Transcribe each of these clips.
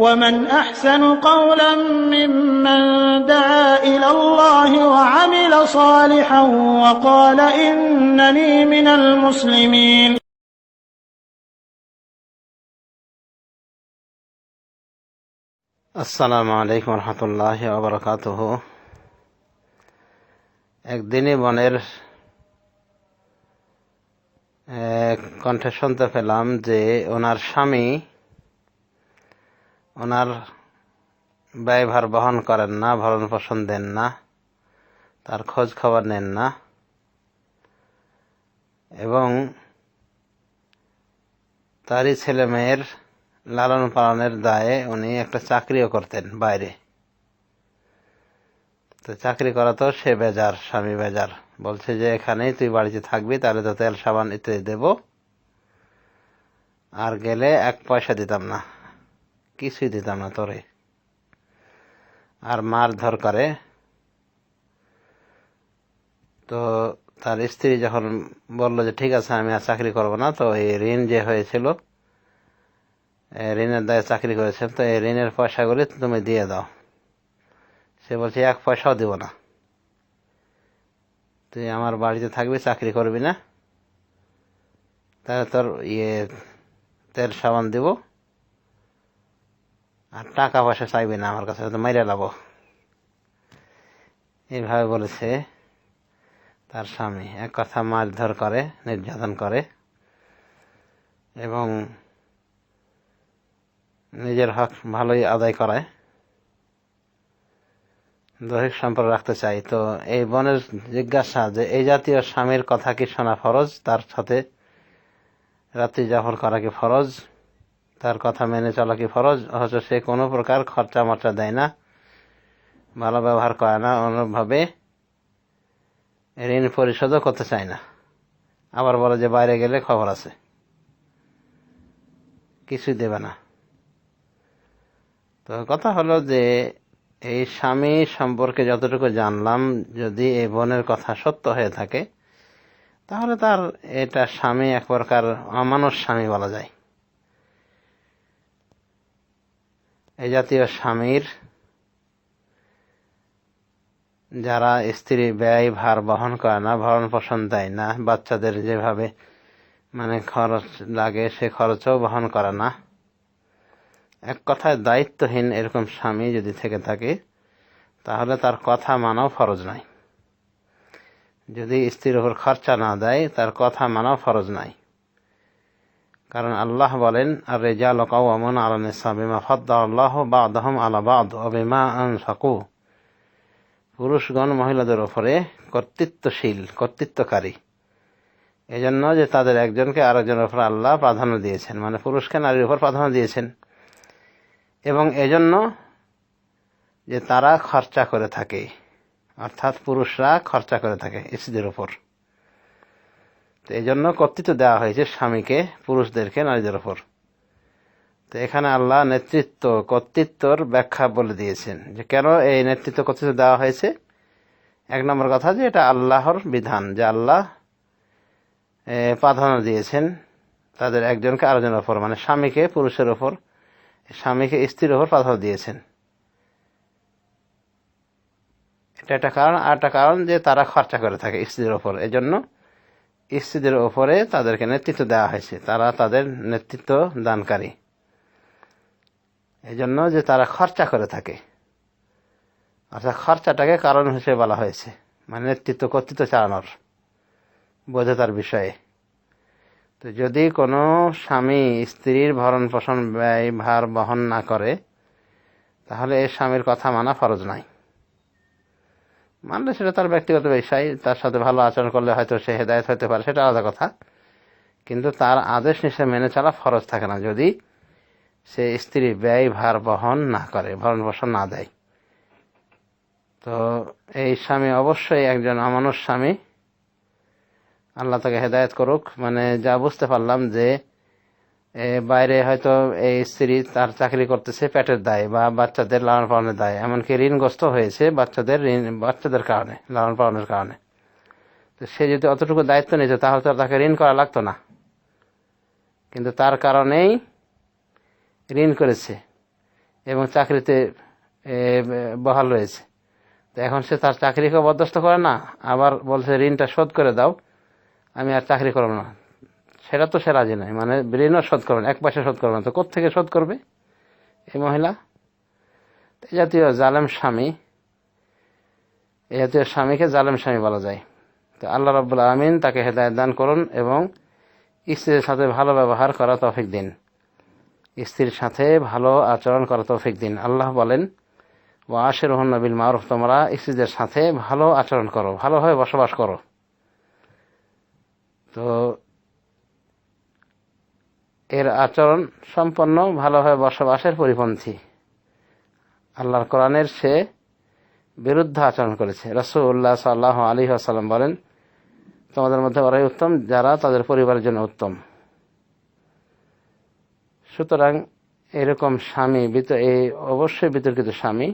ومن أحسن قولا ممن دعا إلى الله وعمل صالحا وقال إنني من المسلمين আসসালামু আলাইকুম রহমতুল্লাহ ওবরাকাত একদিনই বনের এক কণ্ঠে শুনতে পেলাম যে ওনার স্বামী ওনার ব্যয়ভার বহন করেন না, ভরণ পোষণ দেন না, তার খোঁজ খবর নেন না, এবং তারই ছেলে মেয়ের লালন পালনের দায়ে উনি একটা চাকরিও করতেন বাইরে। তো চাকরি করা তো সে বেজার, স্বামী বেজার। বলছে যে, এখানেই তুই বাড়িতে থাকবি, তাহলে তো তেল, সাবান ইত্যাদি দেব। আর গেলে এক পয়সা দিতাম না। কিছুই দিতাম না তোরে। আর মারধর করে তো তার স্ত্রী যখন বলল যে, ঠিক আছে, আমি আর চাকরি করব না। তো এই ঋণ যে হয়েছিল ঋণের দায়ে চাকরি করেছেন তো এই ঋণের পয়সাগুলি তুমি দিয়ে দাও। সে বলছে, এক পয়সাও দিব না। তুই আমার বাড়িতে থাকবি, চাকরি করবি না। তাহলে তোর ইয়ে তেল সাবান দিব। আর টাকা পয়সা চাইবে না আমার কাছে মাইরে লাবো এইভাবে বলেছে তার স্বামী। এক কথা মারধর করে, নির্যাতন করে এবং নিজের হক ভালোই আদায় করায়। দৈহিক সম্পর্ক রাখতে চাই। তো এই বনের জিজ্ঞাসা যে, এই জাতীয় স্বামীর কথা কি শোনা ফরজ? তার সাথে রাত্রি যাপন করা কি ফরজ? তার কথা মেনে চলা কি ফরজ? অথচ সে কোনো প্রকার খরচা মরচা দেয় না। ভালো ব্যবহার করে না, অন্যভাবে ঋণ পরিশোধও করতে চায় না। আবার বলে যে বাইরে গেলে খবর আছে। কিছুই দেবে না। তো কথা হলো যে, এই স্বামী সম্পর্কে যতটুকু জানলাম, যদি এই বোনের কথা সত্য হয়ে থাকে, তাহলে তার এটা স্বামী এক প্রকার অমানুষ স্বামী বলা যায়। এই জাতীয় স্বামীর যারা স্ত্রী ব্যয় ভার বহন করে না, ভরণ পোষণ দেয় না, বাচ্চাদের যেভাবে মানে খরচ লাগে সে খরচও বহন করে না। এক কথায় দায়িত্বহীন এরকম স্বামী যদি থেকে থাকে, তাহলে তার কথা মানাও ফরজ নাই যদি স্ত্রীর ওপর খরচা না দেয়, তার কথা মানাও ফরজ নাই কারণ আল্লাহ বলেন আর রেজা লোকাউ আমন আলানিসা বিমা ফদ্দা আল্লাহ বা আদহম আলা বাদ অবিমা আন সাকু পুরুষগণ মহিলাদের ওপরে কর্তৃত্বশীল, কর্তৃত্বকারী। এজন্য যে তাদের একজনকে আরেকজনের উপর আল্লাহ প্রাধান্য দিয়েছেন মানে পুরুষকে নারীর উপর প্রাধান্য দিয়েছেন। এবং এজন্য যে তারা খরচা করে থাকে, অর্থাৎ পুরুষরা খরচা করে থাকে, স্ত্রীদের ওপর তো এই জন্য কর্তৃত্ব দেওয়া হয়েছে স্বামীকে, পুরুষদেরকে, নারীদের ওপর। তো এখানে আল্লাহ নেতৃত্ব, কর্তৃত্বর ব্যাখ্যা বলে দিয়েছেন যে কেন এই নেতৃত্ব, কর্তৃত্ব দেওয়া হয়েছে? এক নম্বর কথা যে এটা আল্লাহর বিধান, যে আল্লাহ প্রাধান্য দিয়েছেন তাদের একজনকে আরেকজনের ওপর মানে স্বামীকে পুরুষের ওপর, স্বামীকে স্ত্রীর ওপর প্রাধান্য দিয়েছেন। এটা একটা কারণ, আর একটা কারণ যে তারা খরচা করে থাকে স্ত্রীর ওপর। এই জন্য স্ত্রীদের ওপরে তাদেরকে নেতৃত্ব দেওয়া হয়েছে। তারা তাদের নেতৃত্ব দানকারী। এই জন্য যে তারা খরচা করে থাকে। অর্থাৎ খরচাটাকে কারণ হিসেবে বলা হয়েছে। মানে নেতৃত্ব কর্তৃত্ব চালানোর বোঝাতার বিষয়ে। তো যদি কোনো স্বামী স্ত্রীর ভরণ পোষণ ব্যয় ভার বহন না করে, তাহলে এই স্বামীর কথা মানা ফরজ নাই মানলে সেটা তার ব্যক্তিগত বিষয়, তার সাথে ভালো আচরণ করলে হয়তো সে হেদায়ত হতে পারে, সেটা আলাদা কথা। কিন্তু তার আদেশ নিষেধ মেনে চলা ফরজ থাকে না, যদি সে স্ত্রী ব্যয় ভার বহন না করে, ভরণ পোষণ না দেয়। তো এই স্বামী অবশ্যই একজন আমানুষ স্বামী। আল্লাহ তাকে হেদায়ত করুক। মানে যা বুঝতে পারলাম যে বাইরে হয়তো এই স্ত্রী তার চাকরি করতেছে, পেটের দায় বা বাচ্চাদের লালন পালনের দায়। এমনকি ঋণগ্রস্ত হয়েছে বাচ্চাদের ঋণ, বাচ্চাদের কারণে, লালন পালনের কারণে। তো সে যদি অতটুকু দায়িত্ব নিত, তাহলে তো তাকে ঋণ করা লাগতো না। কিন্তু তার কারণেই ঋণ করেছে এবং চাকরিতে বহাল রয়েছে। তো এখন সে তার চাকরিকে বরদাস্ত করে না, আবার বলছে, ঋণটা শোধ করে দাও, আমি আর চাকরি করব না। সেটা তো সে রাজি নয় মানে ঋণও শোধ করবে না, এক পাশে শোধ করবে না। তো কোথেকে শোধ করবে? এই মহিলা? এই জাতীয় জালেম স্বামী, এই জাতীয় স্বামীকে জালেম স্বামী বলা যায়। তো আল্লাহ রব্বুল আমিন তাকে হেদায়ত দান করুন এবং স্ত্রীর সাথে ভালো ব্যবহার করা তৌফিক দিন। স্ত্রীর সাথে ভালো আচরণ করা তৌফিক দিন। আল্লাহ বলেন ও আশের নবিল মারুফ তোমরা স্ত্রীদের সাথে ভালো আচরণ করো, ভালোভাবে বসবাস করো। তো এর আচরণ সম্পন্ন ভালোভাবে বসবাসের পরিপন্থী। আল্লাহর কোরআনের সে বিরুদ্ধ আচরণ করেছে। রসুল্লাহ সাল্লাহ আলী আসাল্লাম বলেন, তোমাদের মধ্যে ওরাই উত্তম, যারা তাদের পরিবারের জন্য উত্তম। সুতরাং এরকম স্বামী এই অবশ্যই বিতর্কিত স্বামী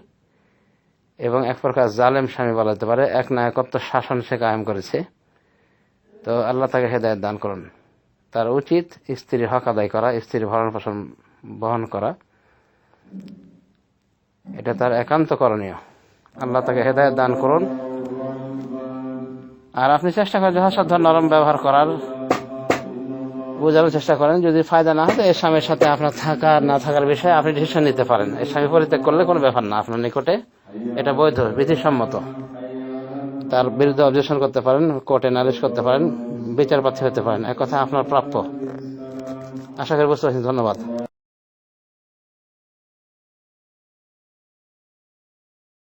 এবং এক প্রকার জালেম স্বামী বলা যেতে পারে। এক নায়কত্ব শাসন সে কায়েম করেছে। তো আল্লাহ তাকে হেদায়ত দান করুন। তার উচিত স্ত্রীর হক আদায় করা, স্ত্রীর ভরণ পোষণ বহন করা। এটা তার একান্ত করণীয়। আল্লাহ তাকে হেদায়ত দান করুন। আর আপনি চেষ্টা করেন যথাসাধ্য নরম ব্যবহার করার। বোঝানোর চেষ্টা করেন, যদি ফায়দা না হয় এর স্বামীর সাথে আপনার থাকার না থাকার বিষয়ে আপনি ডিসিশন নিতে পারেন। এর স্বামী পরিত্যাগ করলে কোনো ব্যাপার না, আপনার নিকটে এটা বৈধ বিধিসম্মত তার বিরুদ্ধে অবজেকশন করতে পারেন, কোর্টে নালিশ করতে পারেন বিচার প্রার্থী হতে পারেন। এক কথা আপনার প্রাপ্য। আশা করি বুঝতে পারছেন, ধন্যবাদ।